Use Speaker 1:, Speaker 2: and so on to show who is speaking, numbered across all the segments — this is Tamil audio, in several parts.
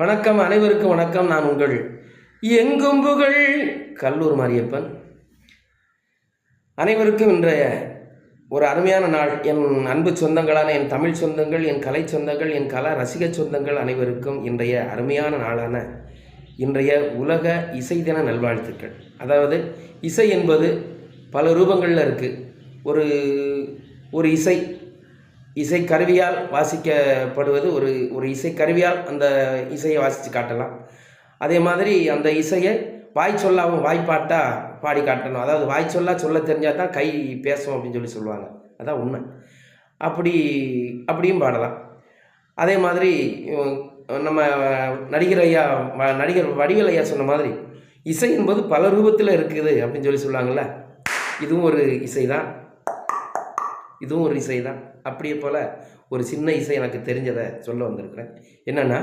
Speaker 1: வணக்கம் அனைவருக்கும் வணக்கம். நான் உங்கள் எங்கும் புகழ் கல்லூர் மாரியப்பன். அனைவருக்கும் இன்றைய ஒரு அருமையான நாள். என் அன்பு சொந்தங்களான என் தமிழ் சொந்தங்கள் என் கலை சொந்தங்கள் என் கலா ரசிக சொந்தங்கள் அனைவருக்கும் இன்றைய அருமையான நாளான இன்றைய உலக இசை தின நல்வாழ்த்துக்கள். அதாவது இசை என்பது பல ரூபங்களில் இருக்குது ஒரு ஒரு இசை இசைக்கருவியால் வாசிக்கப்படுவது ஒரு ஒரு இசைக்கருவியால் அந்த இசையை வாசித்து காட்டலாம். அதே மாதிரி அந்த இசையை வாய் சொல்லாவும் வாய்ப்பாட்டாக பாடி காட்டணும். அதாவது வாய் சொல்லா சொல்ல தெரிஞ்சால் தான் கை பேசும் அப்படின்னு சொல்லி சொல்லுவாங்க. அதான் உண்மை. அப்படி அப்படியும் பாடலாம். அதே மாதிரி நம்ம நடிகர் ஐயா வ- நடிகர் வடிவல் ஐயா சொன்ன மாதிரி இசை என்பது பல ரூபத்தில் இருக்குது அப்படின்னு சொல்லி சொல்லுவாங்கள்ல இதுவும் ஒரு இசை தான் இதுவும் ஒரு இசை தான். அப்படியே போல் ஒரு சின்ன இசை எனக்கு தெரிஞ்சதை சொல்ல வந்திருக்கிறேன். என்னென்னா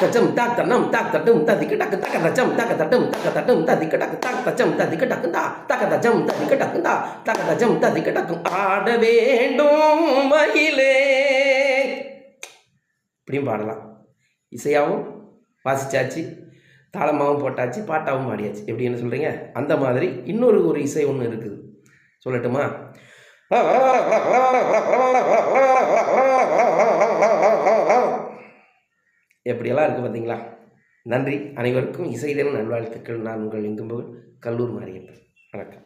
Speaker 1: தச்சம் தாக் தன்னம் தாக் தட்டும் ததிக்கு டக்கு தக்க தச்சம் தக்க தட்டும் தக்க தட்டும் ததிக்கு டக்கு தக் தச்சம் ததிக்கு டக்கு தா தக்க தச்சம் ததிக்கு டக்கு தா தக்க தச்சம் ததிக்கு டக்கும் ஆட வேண்டும் மயிலே இப்படியும் பாடலாம். இசையாகவும் வாசிச்சாச்சு தாளமாகவும் போட்டாச்சு பாட்டாகவும் பாடியாச்சு. எப்படி என்ன சொல்கிறீங்க அந்த மாதிரி இன்னொரு ஒரு இசை ஒன்று இருக்குது. சொல்லட்டுமா? எப்படியெல்லாம் இருக்குது பார்த்தீங்களா? நன்றி. அனைவருக்கும் இசை நல்வாழ்த்துக்கள். நான் உங்கள் இங்கும்போது கல்லூர் மாரியப்பன். வணக்கம்.